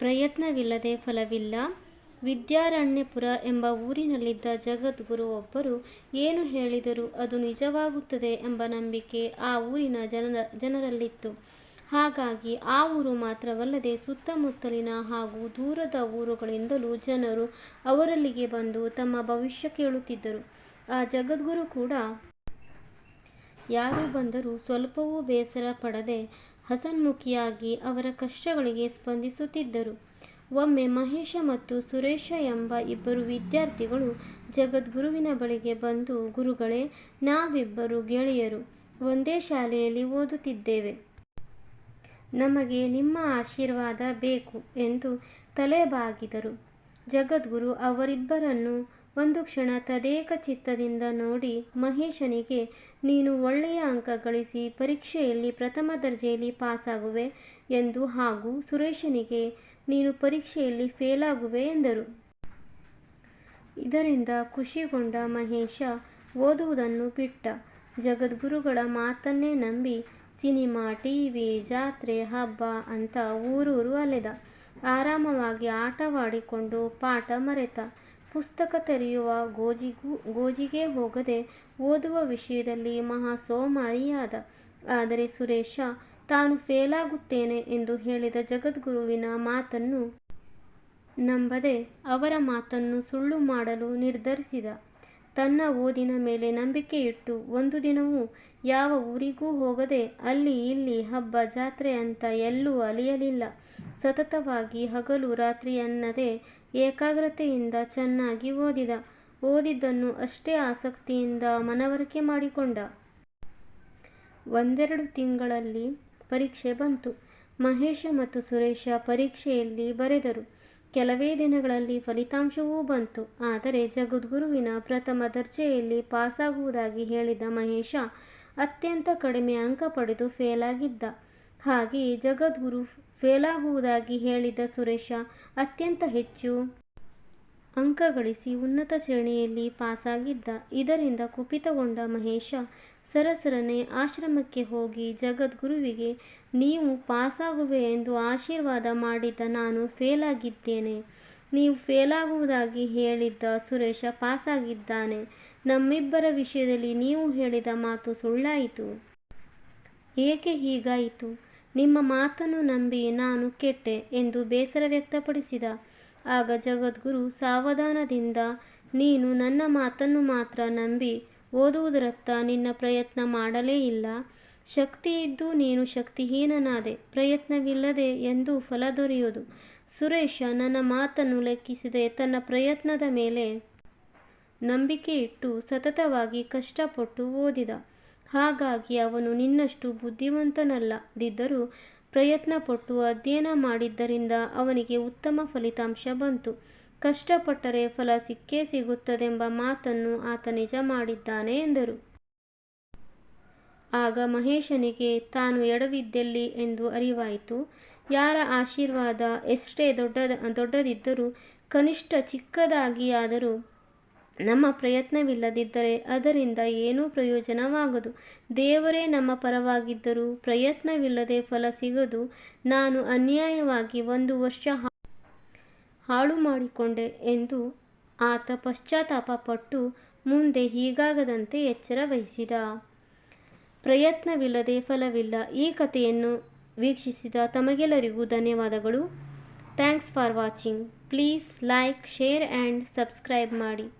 ಪ್ರಯತ್ನವಿಲ್ಲದೆ ಫಲವಿಲ್ಲ. ವಿದ್ಯಾರಣ್ಯಪುರ ಎಂಬ ಊರಿನಲ್ಲಿದ್ದ ಜಗದ್ಗುರು ಒಬ್ಬರು ಏನು ಹೇಳಿದರೂ ಅದು ನಿಜವಾಗುತ್ತದೆ ಎಂಬ ನಂಬಿಕೆ ಆ ಊರಿನ ಜನರ, ಜನರಲ್ಲಿತ್ತು. ಹಾಗಾಗಿ ಆ ಊರು ಮಾತ್ರವಲ್ಲದೆ ಸುತ್ತಮುತ್ತಲಿನ ಹಾಗೂ ದೂರದ ಊರುಗಳಿಂದಲೂ ಜನರು ಅವರಲ್ಲಿಗೆ ಬಂದು ತಮ್ಮ ಭವಿಷ್ಯ ಕೇಳುತ್ತಿದ್ದರು. ಆ ಜಗದ್ಗುರು ಕೂಡ ಯಾರು ಬಂದರೂ ಸ್ವಲ್ಪವೂ ಬೇಸರ ಪಡದೆ ಹಸನ್ಮುಖಿಯಾಗಿ ಅವರ ಕಷ್ಟಗಳಿಗೆ ಸ್ಪಂದಿಸುತ್ತಿದ್ದರು. ಒಮ್ಮೆ ಮಹೇಶ ಮತ್ತು ಸುರೇಶ ಎಂಬ ಇಬ್ಬರು ವಿದ್ಯಾರ್ಥಿಗಳು ಜಗದ್ಗುರುವಿನ ಬಳಿಗೆ ಬಂದು, ಗುರುಗಳೇ, ನಾವಿಬ್ಬರು ಗೆಳೆಯರು, ಒಂದೇ ಶಾಲೆಯಲ್ಲಿ ಓದುತ್ತಿದ್ದೇವೆ. ನಮಗೆ ನಿಮ್ಮ ಆಶೀರ್ವಾದ ಬೇಕು ಎಂದು ತಲೆಬಾಗಿದರು. ಜಗದ್ಗುರು ಅವರಿಬ್ಬರನ್ನು ಒಂದು ಕ್ಷಣ ತದೇಕ ಚಿತ್ತದಿಂದ ನೋಡಿ ಮಹೇಶನಿಗೆ, ನೀನು ಒಳ್ಳೆಯ ಅಂಕ ಗಳಿಸಿ ಪರೀಕ್ಷೆಯಲ್ಲಿ ಪ್ರಥಮ ದರ್ಜೆಯಲ್ಲಿ ಪಾಸಾಗುವೆ ಎಂದು ಹಾಗೂ ಸುರೇಶನಿಗೆ, ನೀನು ಪರೀಕ್ಷೆಯಲ್ಲಿ ಫೇಲಾಗುವೆ ಎಂದರು. ಇದರಿಂದ ಖುಷಿಗೊಂಡ ಮಹೇಶ ಓದುವುದನ್ನು ಬಿಟ್ಟ. ಜಗದ್ಗುರುಗಳ ಮಾತನ್ನೇ ನಂಬಿ, ಸಿನಿಮಾ, ಟಿವಿ, ಜಾತ್ರೆ, ಹಬ್ಬ ಅಂತ ಊರೂರು ಅಲೆದ. ಆರಾಮವಾಗಿ ಆಟವಾಡಿಕೊಂಡು ಪಾಠ ಮರೆತ. ಪುಸ್ತಕ ತೆರೆಯುವ ಗೋಜಿಗೂ, ಗೋಜಿಗೆ ಹೋಗದೆ ಓದುವ ವಿಷಯದಲ್ಲಿ ಮಹಾ ಸೋಮಾರಿಯಾದ. ಆದರೆ ಸುರೇಶ, ತಾನು ಫೇಲಾಗುತ್ತೇನೆ ಎಂದು ಹೇಳಿದ ಜಗದ್ಗುರುವಿನ ಮಾತನ್ನು ನಂಬದೆ ಅವರ ಮಾತನ್ನು ಸುಳ್ಳು ಮಾಡಲು ನಿರ್ಧರಿಸಿದ. ತನ್ನ ಓದಿನ ಮೇಲೆ ನಂಬಿಕೆಯಿಟ್ಟು ಒಂದು ದಿನವೂ ಯಾವ ಊರಿಗೂ ಹೋಗದೆ ಅಲ್ಲಿ ಇಲ್ಲಿ ಹಬ್ಬ, ಜಾತ್ರೆ ಅಂತ ಎಲ್ಲೂ ಅಲಿಯಲಿಲ್ಲ. ಸತತವಾಗಿ ಹಗಲು ರಾತ್ರಿ ಅನ್ನದೆ ಏಕಾಗ್ರತೆಯಿಂದ ಚೆನ್ನಾಗಿ ಓದಿದ. ಓದಿದ್ದನ್ನು ಅಷ್ಟೇ ಆಸಕ್ತಿಯಿಂದ ಮನವರಿಕೆ ಮಾಡಿಕೊಂಡ. ಒಂದೆರಡು ತಿಂಗಳಲ್ಲಿ ಪರೀಕ್ಷೆ ಬಂತು. ಮಹೇಶ ಮತ್ತು ಸುರೇಶ ಪರೀಕ್ಷೆಯಲ್ಲಿ ಬರೆದರು. ಕೆಲವೇ ದಿನಗಳಲ್ಲಿ ಫಲಿತಾಂಶವೂ ಬಂತು. ಆದರೆ ಜಗದ್ಗುರುವಿನ ಪ್ರಥಮ ದರ್ಜೆಯಲ್ಲಿ ಪಾಸಾಗುವುದಾಗಿ ಹೇಳಿದ ಮಹೇಶ, ಅತ್ಯಂತ ಕಡಿಮೆ ಅಂಕ ಪಡೆದು ಫೇಲಾಗಿದ್ದ. ಹಾಗೆಯೇ ಜಗದ್ಗುರು ಫೇಲಾಗುವುದಾಗಿ ಹೇಳಿದ ಸುರೇಶ ಅತ್ಯಂತ ಹೆಚ್ಚು ಅಂಕ ಗಳಿಸಿ ಉನ್ನತ ಶ್ರೇಣಿಯಲ್ಲಿ ಪಾಸಾಗಿದ್ದ. ಇದರಿಂದ ಕುಪಿತಗೊಂಡ ಮಹೇಶ ಸರಸರನೆ ಆಶ್ರಮಕ್ಕೆ ಹೋಗಿ ಜಗದ್ಗುರುವಿಗೆ, ನೀವು ಪಾಸಾಗುವೆ ಎಂದು ಆಶೀರ್ವಾದ ಮಾಡಿದ್ದ ನಾನು ಫೇಲಾಗಿದ್ದೇನೆ. ನೀವು ಫೇಲಾಗುವುದಾಗಿ ಹೇಳಿದ್ದ ಸುರೇಶ ಪಾಸಾಗಿದ್ದಾನೆ. ನಮ್ಮಿಬ್ಬರ ವಿಷಯದಲ್ಲಿ ನೀವು ಹೇಳಿದ ಮಾತು ಸುಳ್ಳಾಯಿತು. ಏಕೆ ಹೀಗಾಯಿತು? ನಿಮ್ಮ ಮಾತನ್ನು ನಂಬಿ ನಾನು ಕೆಟ್ಟೆ ಎಂದು ಬೇಸರ ವ್ಯಕ್ತಪಡಿಸಿದ. ಆಗ ಜಗದ್ಗುರು ಸಾವಧಾನದಿಂದ, ನೀನು ನನ್ನ ಮಾತನ್ನು ಮಾತ್ರ ನಂಬಿ ಓದುವುದರತ್ತ ನಿನ್ನ ಪ್ರಯತ್ನ ಮಾಡಲೇ ಇಲ್ಲ. ಶಕ್ತಿ ಇದ್ದು ನೀನು ಶಕ್ತಿಹೀನನಾದೆ, ಪ್ರಯತ್ನವಿಲ್ಲದೆ ಎಂದು ಫಲ ದೊರೆಯೋದು ಸುರೇಶ ನನ್ನ ಮಾತನ್ನು ಲೆಕ್ಕಿಸದೆ ತನ್ನ ಪ್ರಯತ್ನದ ಮೇಲೆ. ನಂಬಿಕೆ ಇಟ್ಟು ಸತತವಾಗಿ ಕಷ್ಟಪಟ್ಟು ಓದಿದ. ಹಾಗಾಗಿ ಅವನು ನಿನ್ನಷ್ಟು ಬುದ್ಧಿವಂತನಲ್ಲದಿದ್ದರೂ ಪ್ರಯತ್ನಪಟ್ಟು ಅಧ್ಯಯನ ಮಾಡಿದ್ದರಿಂದ ಅವನಿಗೆ ಉತ್ತಮ ಫಲಿತಾಂಶ ಬಂತು. ಕಷ್ಟಪಟ್ಟರೆ ಫಲ ಸಿಕ್ಕೇ ಸಿಗುತ್ತದೆಂಬ ಮಾತನ್ನು ಆತ ನಿಜ ಮಾಡಿದ್ದಾನೆ ಎಂದರು. ಆಗ ಮಹೇಶನಿಗೆ, ತಾನು ಎಡವಿದ್ದೆಲ್ಲಿ ಎಂದು ಅರಿವಾಯಿತು. ಯಾರ ಆಶೀರ್ವಾದ ಎಷ್ಟೇ ದೊಡ್ಡದ, ದೊಡ್ಡದಿದ್ದರೂ, ಕನಿಷ್ಠ ಚಿಕ್ಕದಾಗಿಯಾದರೂ ನಮ್ಮ ಪ್ರಯತ್ನವಿಲ್ಲದಿದ್ದರೆ ಅದರಿಂದ ಏನೂ ಪ್ರಯೋಜನವಾಗದು. ದೇವರೇ ನಮ್ಮ ಪರವಾಗಿದ್ದರೂ ಪ್ರಯತ್ನವಿಲ್ಲದೆ ಫಲ ಸಿಗದು ನಾನು ಅನ್ಯಾಯವಾಗಿ ಒಂದು ವರ್ಷ ಹಾಳು ಮಾಡಿಕೊಂಡೆ ಎಂದು ಆತ ಪಶ್ಚಾತ್ತಾಪ ಪಟ್ಟು ಮುಂದೆ ಹೀಗಾಗದಂತೆ ಎಚ್ಚರ ವಹಿಸಿದ. ಪ್ರಯತ್ನವಿಲ್ಲದೆ ಫಲವಿಲ್ಲ ಈ ಕಥೆಯನ್ನು ವೀಕ್ಷಿಸಿದ ತಮಗೆಲ್ಲರಿಗೂ ಧನ್ಯವಾದಗಳು. Thanks for watching. Please like, share and subscribe ಮಾಡಿ.